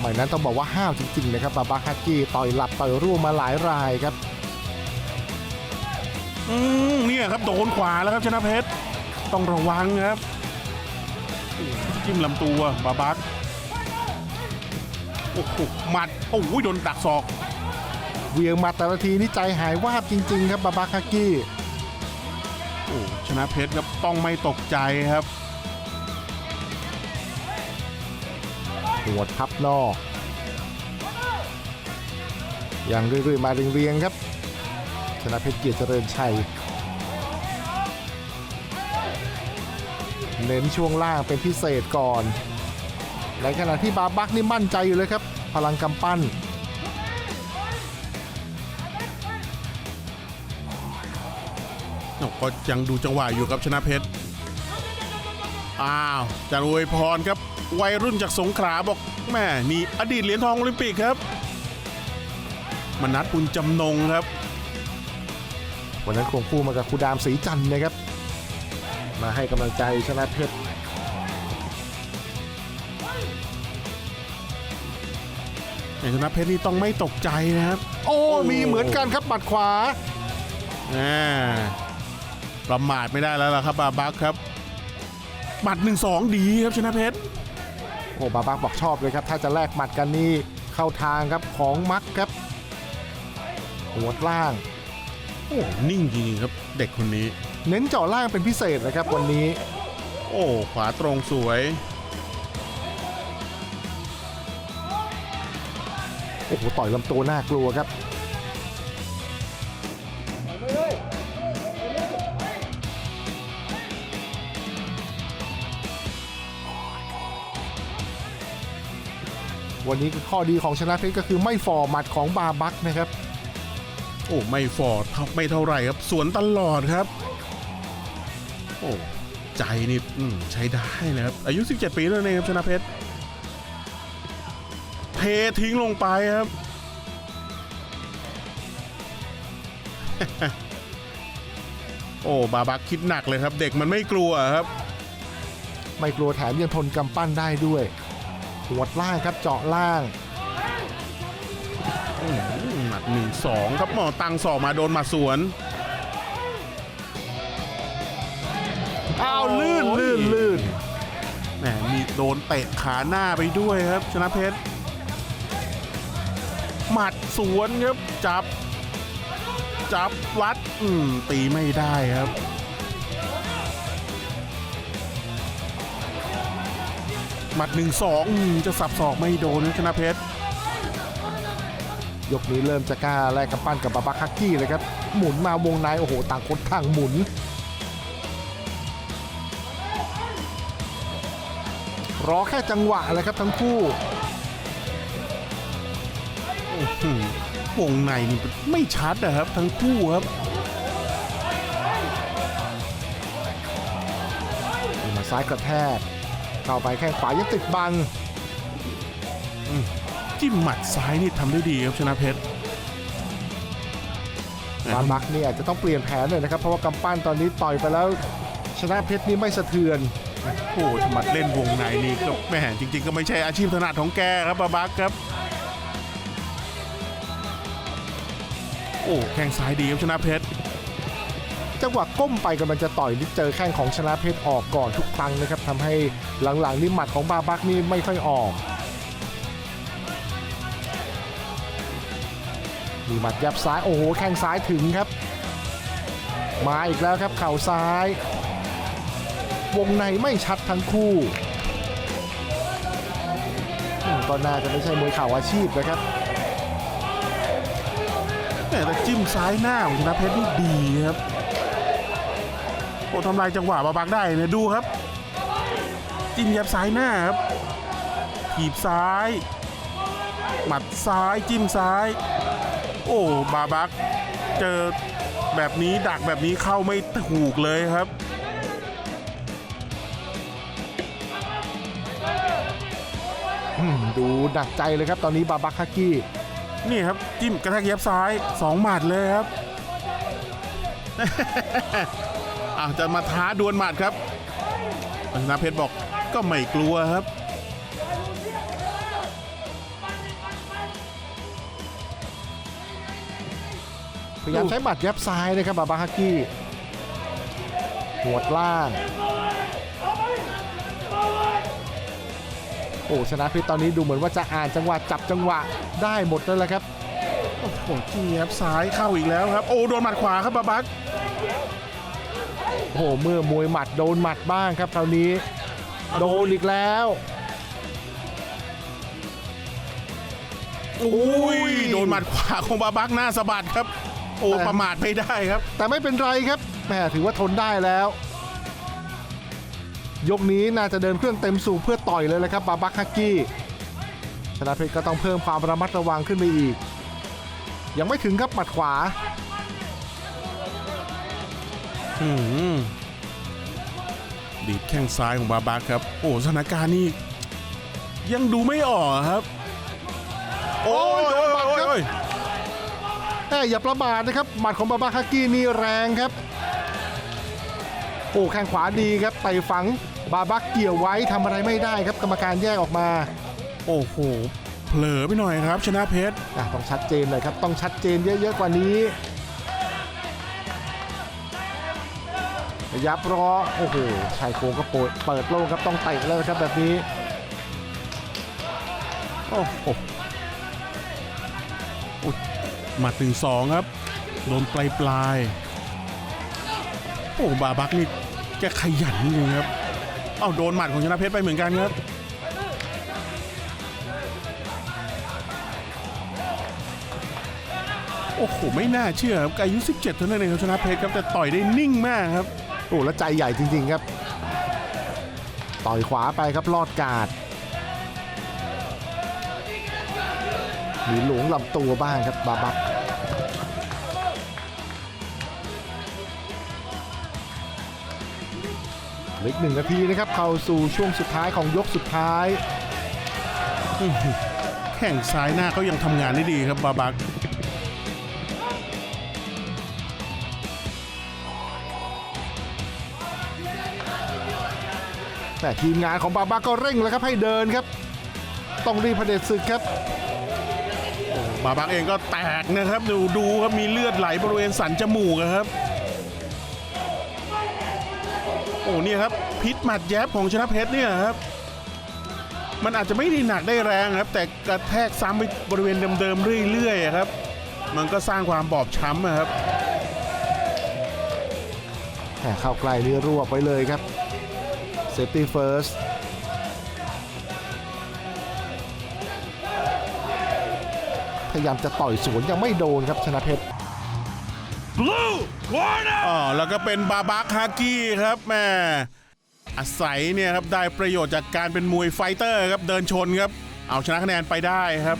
สมัยนั้นต้องบอกว่าห้าวจริงๆนะครับบาบาฮากิต่อยหลับต่อยร่วงมาหลายรายครับ อืมเนี่ยครับโดนขวาแล้วครับชนะเพชรต้องระวังครับจิ้มลำตัวบาบักโอ้โหหมัดโอ้ยโดนดักศอกเวียงมาแต่ละทีนี่ใจหายวาบจริง ๆ ครับบาบาฮากิโอ้ชนะเพชรครับต้องไม่ตกใจครับ หัวดพับนอกยังเรื่อยๆมาเรียงๆครับ ชนะเพชรเกียรติเจริญชัย เน้นช่วงล่างเป็นพิเศษก่อน ในขณะที่บาบักนี่มั่นใจอยู่เลยครับ พลังกำปั้น ก็ยังดูจังหวะอยู่ครับชนะเพชร อ้าวจารย์อวยพรครับ วัยรุ่นจากสงขลาบอกแม่นี่อดีตเหรียญทองโอลิมปิกครับมนัดปุญจำนงครับ วันนั้นควงคู่มากับครูดามสีจันทร์นะครับ มาให้กำลังใจชนะเพชรแต่ชนะเพชรนี่ต้องไม่ตกใจนะครับ โอ้โอ้มีเหมือนกันครับบัดขวาอ่าประมาทไม่ได้แล้วล่ะครับบาบักครับ หมัดหนึ่งสองดีครับชนะเพชรโอ้บาบักบอกชอบเลยครับ ถ้าจะแลกหมัดกันนี่เข้าทางครับของมักครับหัวดล่าง โอ้นิ่งจริงๆครับเด็กคนนี้ เน้นเจาะล่างเป็นพิเศษนะครับวันนี้ โอ้ขวาตรงสวย โอ้โหต่อยลำตัวน่ากลัวครับ วันนี้ข้อดีของชนะเพชรก็คือไม่ฝ่อหมัดของบาบักนะครับ โอ้ไม่ฟอร์ดทับไม่เท่าไหร่ครับสวนตลอดครับ โอ้ใจนี่อืมใช้ได้นะครับอายุ 17 ปีแล้วเองครับชนะเพชรเททิ้งลงไปครับ โอ้บาบักคิดหนักเลยครับ เด็กมันไม่กลัวครับ ไม่กลัวแถมยังทนกำปั้นได้ด้วย หัวดล่างครับเจาะล่างอืมหมัดหนึ่งสองครับหมอตังสอกมาโดนหมาสวนอ้าวลื่นลื่นลื่นแหมมีโดนเตะขาหน้าไปด้วยครับ ชนะเพชรหมัดสวนครับจับ จับวัด อืมตีไม่ได้ครับ หมัดหนึ่งสองอืมจะสับศอกไม่โดนนะชนะเพชร ยกนี้เริ่มจะกล้าแลกกำปั้นกับบาบักฮักกี้เลยครับ หมุนมาวงในโอ้โห ต่างคนต่างหมุน รอแค่จังหวะเลยครับทั้งคู่อืมวงในนี่ไม่ชัดนะครับ ทั้งคู่ครับมาซ้ายกระแทก เข้าไปแข้งขวายังติดบังจิ้มหมัดซ้ายนี่ทำได้ดีครับชนะเพชรบาบักนี่อาจจะต้องเปลี่ยนแผนเลยนะครับ เพราะว่ากำปั้นตอนนี้ต่อยไปแล้ว ชนะเพชรนี่ไม่สะเทือนโอ้ถมัดเล่นวงในนี่ก็แหม่จริง ๆ ก็ไม่ใช่อาชีพถนัดของแกครับบาบักครับ โอ้แข้งซ้ายดีครับชนะเพชร จังหวะก้มไปกำลังจะต่อยนี่เจอแข้งของชนะเพชรออกก่อนทุกครั้งนะครับทำให้หลังๆนี่หมัดของบาบักนี่ไม่ค่อยออกมีหมัดยับซ้ายโอ้โหแข้งซ้ายถึงครับ มาอีกแล้วครับเข่าซ้าย วงในไม่ชัดทั้งคู่อืมก็น่าจะไม่ใช่มวยเข่าอาชีพนะครับแม่แต่จิ้มซ้ายหน้าของชนะเพชรนี่ดีครับ โอ้ทำลายจังหวะบาบักได้เนี่ยดูครับ จิ้มยับซ้ายหน้าครับถีบซ้าย หมัดซ้ายจิ้มซ้าย โอ้บาบักเจอแบบนี้ดักแบบนี้เข้าไม่ถูกเลยครับอืมดูหนักใจเลยครับตอนนี้บาบักฮากินี่ครับจิ้มกระแทกเย็บซ้ายสองหมัดเลยครับ อาจะมาท้าดวลหมัดครับชนะเพชรบอกก็ไม่กลัวครับพยายามใช้หมัดยับซ้ายนะครับบาบาฮากี้หัวล่าง โอ้ชนะเพชรตอนนี้ดูเหมือนว่าจะอ่านจังหวะจับจังหวะได้หมดแล้วละครับ โอ้โหที่ยับซ้ายเข้าอีกแล้วครับ โอ้โดนหมัดขวาครับบาบัก โอ้โหเมื่อมวยหมัดโดนหมัดบ้างครับคราวนี้ โดนอีกแล้วอุ้ยโดนหมัดขวาของบาบักหน้าสะบัดครับ โอ้ประมาทไม่ได้ครับ แต่ไม่เป็นไรครับแหมถือว่าทนได้แล้ว ยกนี้น่าจะเดินเครื่องเต็มสูบเพื่อต่อยเลยแหละครับบาบักฮักกี้ชนะเพชรก็ต้องเพิ่มความระมัดระวังขึ้นไปอีก ยังไม่ถึงครับหมัดขวาอืม ดีดแข้งซ้ายของบาบักครับ โอ้สถานการณ์นี่ยังดูไม่ออกครับ โอ้ยโอ้ยโดนหมัดครับโอ้ยแหมอย่าประมาทนะครับ หมัดของบาบาฮักกี้นี่แรงครับ โอ้แข้งขวาดีครับไต่ฝังบาบักเกี่ยวไว้ทำอะไรไม่ได้ครับ กรรมการแยกออกมา โอ้โหเผลอไปหน่อยครับ ชนะเพชรอะต้องชัดเจนเลยครับ ต้องชัดเจนเยอะๆกว่านี้ ยับรอโอ้โหชายโครงก็โปดเปิดโล่งครับต้องเตะแล้วครับแบบนี้โอ้โหหมัดถึงสองครับโดนปลายปลายโอ้บาบักนี่แกขยันจริงครับเอ้าโดนหมัดของชนะเพชรไปเหมือนกันครับโอ้โห ไม่น่าเชื่อครับอายุ 17 เท่านั้นเองครับชนะเพชรครับ แต่ต่อยได้นิ่งมากครับ โอ้แล้วใจใหญ่จริง ๆ ครับ ต่อยขวาไปครับลอดกาดมีหลวงลำตัวบ้างครับบาบักเหลืออีกหนึ่งนาทีนะครับเข้าสู่ช่วงสุดท้ายของยกสุดท้าย แข่งซ้ายหน้าเขายังทำงานได้ดีครับบาบัก แต่ทีมงานของบาบาก็เร่งแล้วครับให้เดินครับ ต้องรีบเผด็จศึกครับบาบักเองก็แตกนะครับ ดูดูครับมีเลือดไหลบริเวณสันจมูกอะครับ โอ้เนี่ยครับ พิษหมัดแยบของชนะเพชรเนี่ยครับ มันอาจจะไม่ได้หนักได้แรงครับ แต่กระแทกซ้ำไปบริเวณเดิมๆเรื่อยๆอะครับ มันก็สร้างความบอบช้ำอะครับแหม่เข้าใกล้นี่รวบไว้เลยครับ Safety First พยายามจะต่อยสวนยังไม่โดนครับชนะเพชรอ๋อแล้วก็เป็นบาบักฮากี้ครับแม่อาศัยเนี่ยครับได้ประโยชน์จากการเป็นมวยไฟเตอร์ครับเดินชนครับ เอาชนะคะแนนไปได้ครับ